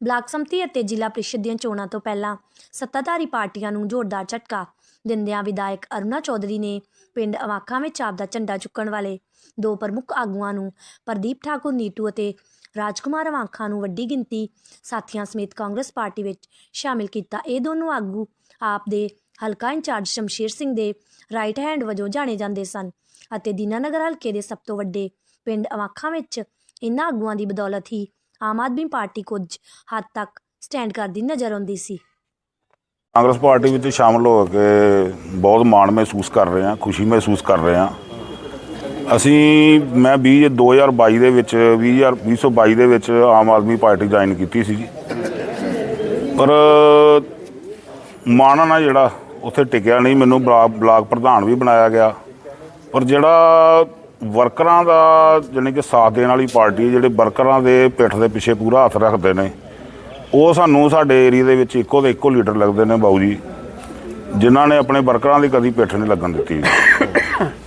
Block ਸੰਮਤੀ ਅਤੇ ਜ਼ਿਲ੍ਹਾ ਪ੍ਰੀਸ਼ਦ ਦੀਆਂ ਚੋਣਾਂ ਤੋਂ ਪਹਿਲਾਂ ਸੱਤਾਧਾਰੀ ਪਾਰਟੀਆਂ ਨੂੰ ਜ਼ੋਰਦਾਰ ਝਟਕਾ ਦਿੰਦਿਆਂ ਵਿਧਾਇਕ ਅਰੁਣਾ ਚੌਧਰੀ ਨੇ ਪਿੰਡ ਅਵਾਖਾਂ ਵਿੱਚ ਆਪ ਦਾ ਝੰਡਾ ਚੁੱਕਣ ਵਾਲੇ ਦੋ ਪ੍ਰਮੁੱਖ ਆਗੂਆਂ ਨੂੰ ਪ੍ਰਦੀਪ ਠਾਕੁਰ, ਨੀਟੂ ਅਤੇ ਰਾਜਕੁਮਾਰ ਅਵਾਖਾਂ ਨੂੰ ਵੱਡੀ ਗਿਣਤੀ ਸਾਥੀਆਂ ਸਮੇਤ ਕਾਂਗਰਸ ਪਾਰਟੀ ਵਿੱਚ ਸ਼ਾਮਿਲ ਕੀਤਾ। ਇਹ ਦੋਨੋਂ ਆਗੂ ਆਪ ਦੇ ਹਲਕਾ ਇੰਚਾਰਜ ਸ਼ਮਸ਼ੀਰ ਸਿੰਘ ਦੇ ਰਾਈਟ ਹੈਂਡ ਵਜੋਂ ਜਾਣੇ ਜਾਂਦੇ ਸਨ ਅਤੇ ਦੀਨਾਨਗਰ ਹਲਕੇ ਦੇ ਸਭ ਤੋਂ ਵੱਡੇ ਪਿੰਡ ਅਵਾਖਾਂ ਵਿੱਚ ਇਨ੍ਹਾਂ ਆਗੂਆਂ ਦੀ ਬਦੌਲਤ ਹੀ ਆਮ ਆਦਮੀ ਪਾਰਟੀ ਕੁਝ ਹੱਦ ਤੱਕ ਸਟੈਂਡ ਕਰਦੀ ਨਜ਼ਰ ਆਉਂਦੀ ਸੀ। ਕਾਂਗਰਸ ਪਾਰਟੀ ਵਿੱਚ ਸ਼ਾਮਲ ਹੋ ਕੇ ਬਹੁਤ ਮਾਣ ਮਹਿਸੂਸ ਕਰ ਰਹੇ ਹਾਂ, ਖੁਸ਼ੀ ਮਹਿਸੂਸ ਕਰ ਰਹੇ ਹਾਂ। ਅਸੀਂ, ਮੈਂ 20 2022 ਦੇ ਵਿੱਚ 20 2022 ਦੇ ਵਿੱਚ ਆਮ ਆਦਮੀ ਪਾਰਟੀ ਜੁਆਇਨ ਕੀਤੀ ਸੀ ਜੀ ਪਰ ਮਾਣ ਨਾ ਜਿਹੜਾ, ਉੱਥੇ ਟਿਕਿਆ ਨਹੀਂ। ਮੈਨੂੰ ਬਲਾਕ ਬਲਾਕ ਪ੍ਰਧਾਨ ਵੀ ਬਣਾਇਆ ਗਿਆ। ਪਰ ਜਿਹੜਾ ਵਰਕਰਾਂ ਦਾ ਜਾਣੀ ਕਿ ਸਾਥ ਦੇਣ ਵਾਲੀ ਪਾਰਟੀ ਹੈ, ਜਿਹੜੇ ਵਰਕਰਾਂ ਦੇ ਪਿੱਠ ਦੇ ਪਿੱਛੇ ਪੂਰਾ ਹੱਥ ਰੱਖਦੇ ਨੇ ਉਹ ਸਾਨੂੰ ਸਾਡੇ ਏਰੀਆ ਦੇ ਵਿੱਚ ਇੱਕੋ ਦੇ ਇੱਕੋ ਲੀਡਰ ਲੱਗਦੇ ਨੇ ਬਾਊ ਜੀ ਜਿਨ੍ਹਾਂ ਨੇ ਆਪਣੇ ਵਰਕਰਾਂ ਦੀ ਕਦੀ ਪਿੱਠ ਨਹੀਂ ਲੱਗਣ ਦਿੱਤੀ।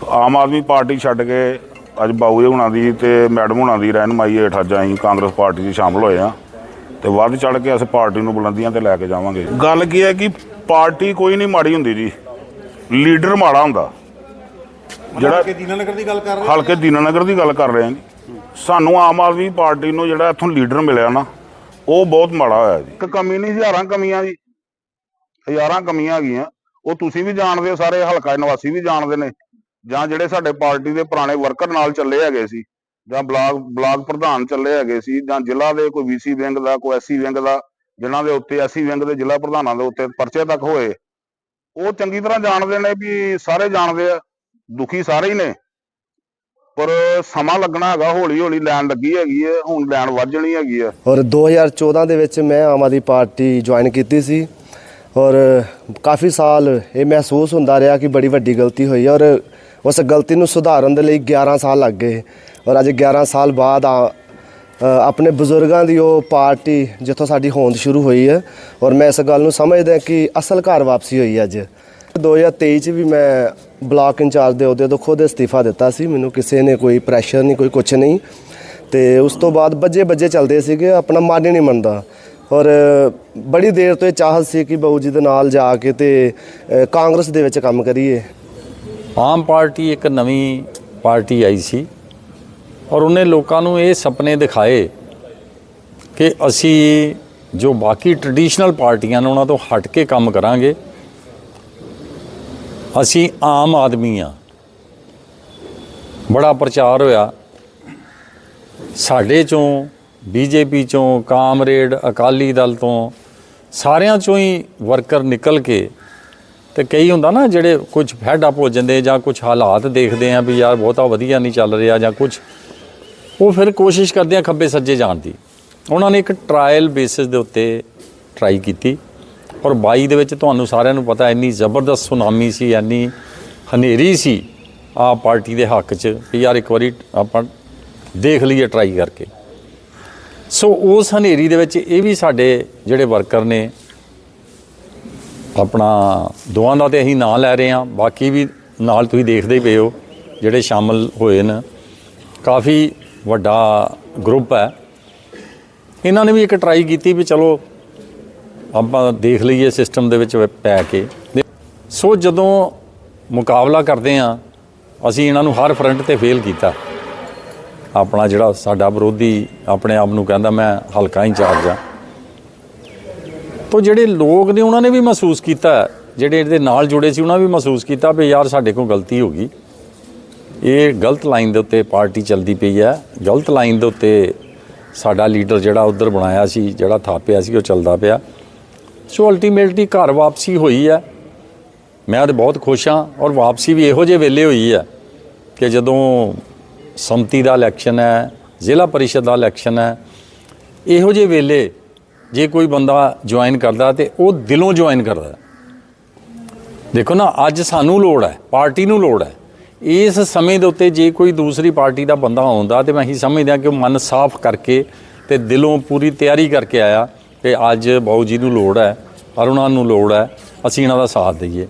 ਆਮ ਆਦਮੀ ਪਾਰਟੀ ਛੱਡ ਕੇ ਅੱਜ ਬਾਊ ਜੀ ਹੁਣਾਂ ਦੀ ਤੇ ਮੈਡਮ ਹੁਣਾਂ ਦੀ ਰਹਿਨਮਾਈ ਹੇਠ ਅੱਜ ਅਸੀਂ ਕਾਂਗਰਸ ਪਾਰਟੀ 'ਚ ਸ਼ਾਮਲ ਹੋਏ ਆ ਤੇ ਵੱਧ ਚੜ ਕੇ ਅਸੀਂ ਪਾਰਟੀ ਨੂੰ ਬੁਲੰਦੀਆਂ ਤੇ ਲੈ ਕੇ ਜਾਵਾਂਗੇ। ਗੱਲ ਕੀ ਹੈ ਕਿ ਪਾਰਟੀ ਕੋਈ ਨਹੀਂ ਮਾੜੀ ਹੁੰਦੀ ਜੀ ਲੀਡਰ ਮਾੜਾ ਹੁੰਦਾ। ਜਿਹੜਾ ਕਿ ਦੀਨਾਨਗਰ ਦੀ ਗੱਲ ਕਰ ਰਹੇ ਹਲਕੇ ਦੀਨਾਨਗਰ ਦੀ ਗੱਲ ਕਰ ਰਹੇ ਹਾਂ ਜੀ। ਸਾਨੂੰ ਆਮ ਆਦਮੀ ਪਾਰਟੀ ਨੂੰ ਜਿਹੜਾ ਇੱਥੋਂ ਲੀਡਰ ਮਿਲਿਆ ਨਾ ਉਹ ਬਹੁਤ ਮਾੜਾ ਹੋਇਆ ਜੀ। ਇੱਕ ਕਮੀ ਨਹੀਂ ਹਜ਼ਾਰਾਂ ਕਮੀਆਂ ਜੀ। ਹਜ਼ਾਰਾਂ ਕਮੀਆਂ ਹੈਗੀਆਂ। ਉਹ ਤੁਸੀਂ ਵੀ ਜਾਣਦੇ ਹੋ ਸਾਰੇ ਹਲਕਾ ਨਿਵਾਸੀ ਵੀ ਜਾਣਦੇ ਨੇ। ਜਾਂ ਜਿਹੜੇ ਸਾਡੇ ਪਾਰਟੀ ਦੇ ਪੁਰਾਣੇ ਵਰਕਰ ਨਾਲ ਚੱਲੇ ਹੈਗੇ ਸੀ ਜਾਂ ਬਲਾਕ ਬਲਾਕ ਪ੍ਰਧਾਨ ਚੱਲੇ ਹੈਗੇ ਸੀ ਜਾਂ ਜ਼ਿਲ੍ਹਾ ਦੇ ਕੋਈ ਵੀਸੀ ਵਿੰਗ ਦਾ ਕੋਈ ਐਸਸੀ ਵਿੰਗ ਦਾ ਜਿਨ੍ਹਾਂ ਦੇ ਉੱਤੇ ਐਸਸੀ ਵਿੰਗ ਦੇ ਜ਼ਿਲ੍ਹਾ ਪ੍ਰਧਾਨਾਂ ਦੇ ਉੱਤੇ ਪਰਚੇ ਤੱਕ ਹੋਏ। ਉਹ ਚੰਗੀ ਤਰ੍ਹਾਂ ਜਾਣਦੇ ਨੇ ਵੀ ਸਾਰੇ ਜਾਣਦੇ ਆ। ਦੁਖੀ ਸਾਰੇ ਹੀ ਨੇ। ਪਰ ਸਮਾਂ ਲੱਗਣਾ ਹੈਗਾ, ਹੌਲੀ ਹੌਲੀ ਲੈਣ ਲੱਗੀ ਹੈਗੀ ਹੈ ਹੁਣ ਲੈਣ ਵੱਧ ਹੈਗੀ ਹੈ ਔਰ 2014 ਦੇ ਵਿੱਚ ਮੈਂ ਆਮ ਆਦਮੀ ਪਾਰਟੀ ਜੁਆਇਨ ਕੀਤੀ ਸੀ। ਔਰ ਕਾਫੀ ਸਾਲ ਇਹ ਮਹਿਸੂਸ ਹੁੰਦਾ ਰਿਹਾ ਕਿ ਬੜੀ ਵੱਡੀ ਗਲਤੀ ਹੋਈ ਔਰ ਉਸ ਗਲਤੀ ਨੂੰ ਸੁਧਾਰਨ ਦੇ ਲਈ 11 ਸਾਲ ਲੱਗ ਗਏ। ਔਰ ਅੱਜ 11 ਸਾਲ ਬਾਅਦ ਆ- ਆਪਣੇ ਬਜ਼ੁਰਗਾਂ ਦੀ ਉਹ ਪਾਰਟੀ ਜਿੱਥੋਂ ਸਾਡੀ ਹੋਂਦ ਸ਼ੁਰੂ ਹੋਈ ਹੈ। ਔਰ ਮੈਂ ਇਸ ਗੱਲ ਨੂੰ ਸਮਝਦਾ ਕਿ ਅਸਲ ਘਰ ਵਾਪਸੀ ਹੋਈ ਹੈ ਅੱਜ। 2023 ਚ ਵੀ ਮੈਂ ਬਲਾਕ ਇੰਚਾਰਜ ਦੇ ਅਹੁਦੇ ਤੋਂ ਖੁਦ ਅਸਤੀਫਾ ਦਿੱਤਾ ਸੀ। ਮੈਨੂੰ ਕਿਸੇ ਨੇ ਕੋਈ ਪ੍ਰੈਸ਼ਰ ਨਹੀਂ ਕੋਈ ਕੁਝ ਨਹੀਂ। ਤੇ ਉਸ ਤੋਂ ਬਾਅਦ ਬੱਜੇ ਬੱਜੇ ਚੱਲਦੇ ਸੀਗੇ ਆਪਣਾ ਮਨ ਹੀ ਨਹੀਂ ਮੰਨਦਾ। ਔਰ ਬੜੀ ਦੇਰ ਤੋਂ ਇਹ ਚਾਹਤ ਸੀ ਕਿ ਬਾਊ ਜੀ ਦੇ ਨਾਲ ਜਾ ਕੇ ਤੇ ਅ, ਕਾਂਗਰਸ ਦੇ ਵਿੱਚ ਕੰਮ ਕਰੀਏ। ਆਮ ਪਾਰਟੀ ਇੱਕ ਨਵੀਂ ਪਾਰਟੀ ਆਈ ਸੀ ਔਰ ਉਹਨੇ ਲੋਕਾਂ ਨੂੰ ਇਹ ਸੁਪਨੇ ਦਿਖਾਏ ਕਿ ਅਸੀਂ ਜੋ ਬਾਕੀ ਟ੍ਰੈਡੀਸ਼ਨਲ ਪਾਰਟੀਆਂ ਨੇ ਉਹਨਾਂ ਤੋਂ ਹਟ ਕੇ ਕੰਮ ਕਰਾਂਗੇ। ਅਸੀਂ ਆਮ ਆਦਮੀ ਆ। ਬੜਾ ਪ੍ਰਚਾਰ ਹੋਇਆ। ਸਾਡੇ ਚੋਂ, ਬੀਜੇਪੀ ਚੋਂ, ਕਾਮਰੇਡ, ਅਕਾਲੀ ਦਲ ਤੋਂ ਸਾਰਿਆਂ ਚੋਂ ਹੀ ਵਰਕਰ ਨਿਕਲ ਕੇ ਤੇ ਕਈ ਹੁੰਦਾ ਨਾ ਜਿਹੜੇ ਕੁਝ ਫੈਡ ਅਪ ਹੋ ਜਾਂਦੇ ਜਾਂ ਕੁਝ ਹਾਲਾਤ ਦੇਖਦੇ ਆ ਵੀ ਯਾਰ ਬਹੁਤਾ ਵਧੀਆ ਨਹੀਂ ਚੱਲ ਰਿਹਾ ਜਾਂ ਕੁਝ। ਉਹ ਫਿਰ ਕੋਸ਼ਿਸ਼ ਕਰਦੇ ਆ ਖੱਬੇ ਸੱਜੇ ਜਾਣ ਦੀ। ਉਹਨਾਂ ਨੇ ਇੱਕ ਟ੍ਰਾਇਲ ਬੇਸਿਸ ਦੇ ਉੱਤੇ ਟਰਾਈ ਕੀਤੀ। ਔਰ 22 ਦੇ ਵਿੱਚ ਤੁਹਾਨੂੰ ਸਾਰਿਆਂ ਨੂੰ ਪਤਾ ਇੰਨੀ ਜ਼ਬਰਦਸਤ ਸੁਨਾਮੀ ਸੀ, ਇੰਨੀ ਹਨੇਰੀ ਸੀ ਆ ਪਾਰਟੀ ਦੇ ਹੱਕ 'ਚ ਵੀ ਯਾਰ ਇੱਕ ਵਾਰੀ ਆਪਾਂ ਦੇਖ ਲਈਏ ਟਰਾਈ ਕਰਕੇ। ਸੋ ਉਸ ਹਨੇਰੀ ਦੇ ਵਿੱਚ ਇਹ ਵੀ ਸਾਡੇ ਜਿਹੜੇ ਵਰਕਰ ਨੇ, ਆਪਣਾ ਦੋਵਾਂ ਦਾ ਤੇ ਅਸੀਂ ਨਾਂ ਲੈ ਰਹੇ ਹਾਂ, ਬਾਕੀ ਵੀ ਨਾਲ ਤੁਸੀਂ ਦੇਖਦੇ ਹੀ ਪਏ ਹੋ, ਜਿਹੜੇ ਸ਼ਾਮਲ ਹੋਏ ਨੇ। ਕਾਫੀ ਵੱਡਾ ਗਰੁੱਪ ਹੈ। ਇਹਨਾਂ ਨੇ ਵੀ ਇੱਕ ਟਰਾਈ ਕੀਤੀ ਵੀ ਚਲੋ ਆਪਾਂ ਦੇਖ ਲਈਏ ਸਿਸਟਮ ਦੇ ਵਿੱਚ ਪੈ ਕੇ। ਸੋ ਜਦੋਂ ਮੁਕਾਬਲਾ ਕਰਦੇ ਆ ਅਸੀਂ ਇਹਨਾਂ ਨੂੰ ਹਰ ਫਰੰਟ ਤੇ ਫੇਲ ਕੀਤਾ। ਆਪਣਾ ਜਿਹੜਾ ਸਾਡਾ ਵਿਰੋਧੀ ਆਪਣੇ ਆਪ ਨੂੰ ਕਹਿੰਦਾ, ਮੈਂ ਹਲਕਾ ਇੰਚਾਰਜ ਆ ਤੋ ਜਿਹੜੇ ਲੋਕ ਨੇ, ਉਹਨਾਂ ਨੇ ਵੀ ਮਹਿਸੂਸ ਕੀਤਾ। ਜਿਹੜੇ ਇਹਦੇ ਨਾਲ ਜੁੜੇ ਸੀ, ਉਹਨਾਂ ਵੀ ਮਹਿਸੂਸ ਕੀਤਾ ਵੀ ਯਾਰ ਸਾਡੇ ਕੋਲ ਗਲਤੀ ਹੋ ਗਈ। ਇਹ ਗਲਤ ਲਾਈਨ ਦੇ ਉੱਤੇ ਪਾਰਟੀ ਚੱਲਦੀ ਪਈ ਹੈ। ਗਲਤ ਲਾਈਨ ਦੇ ਉੱਤੇ ਸਾਡਾ ਲੀਡਰ ਜਿਹੜਾ ਉਧਰ ਬਣਾਇਆ ਸੀ, ਜਿਹੜਾ ਥਾਪਿਆ ਸੀ, ਉਹ ਚੱਲਦਾ ਪਿਆ। ਸੋ ਅਲਟੀਮੇਟਲੀ ਘਰ ਵਾਪਸੀ ਹੋਈ ਹੈ। ਮੈਂ ਤਾਂ ਬਹੁਤ ਖੁਸ਼ ਹਾਂ ਔਰ ਵਾਪਸੀ ਵੀ ਇਹੋ ਜਿਹੇ ਵੇਲੇ ਹੋਈ ਹੈ ਕਿ ਜਦੋਂ ਸੰਮਤੀ ਦਾ ਇਲੈਕਸ਼ਨ ਹੈ, ਜ਼ਿਲ੍ਹਾ ਪਰਿਸ਼ਦ ਦਾ ਇਲੈਕਸ਼ਨ ਹੈ, ਇਹੋ ਜਿਹੇ ਵੇਲੇ ਜੇ ਕੋਈ ਬੰਦਾ ਜੁਆਇਨ ਕਰਦਾ ਤੇ ਉਹ ਦਿਲੋਂ ਜੁਆਇਨ ਕਰਦਾ ਦੇਖੋ ਨਾ, ਅੱਜ ਸਾਨੂੰ ਲੋੜ ਹੈ, ਪਾਰਟੀ ਨੂੰ ਲੋੜ ਹੈ। ਇਸ ਸਮੇਂ ਦੇ ਉੱਤੇ ਜੇ ਕੋਈ ਦੂਸਰੀ ਪਾਰਟੀ ਦਾ ਬੰਦਾ ਆਉਂਦਾ ਤੇ ਮੈਂ ਹੀ ਸਮਝਦਾ ਕਿ ਉਹ ਮਨ ਸਾਫ਼ ਕਰਕੇ ਤੇ ਦਿਲੋਂ ਪੂਰੀ ਤਿਆਰੀ ਕਰਕੇ ਆਇਆ। ਕਿ ਅੱਜ ਬਾਊ ਜੀ ਨੂੰ ਲੋੜ ਹੈ, ਅਰੁਣਾ ਨੂੰ ਲੋੜ ਹੈ, ਅਸੀਂ ਇਹਨਾਂ ਦਾ ਸਾਥ ਦਈਏ।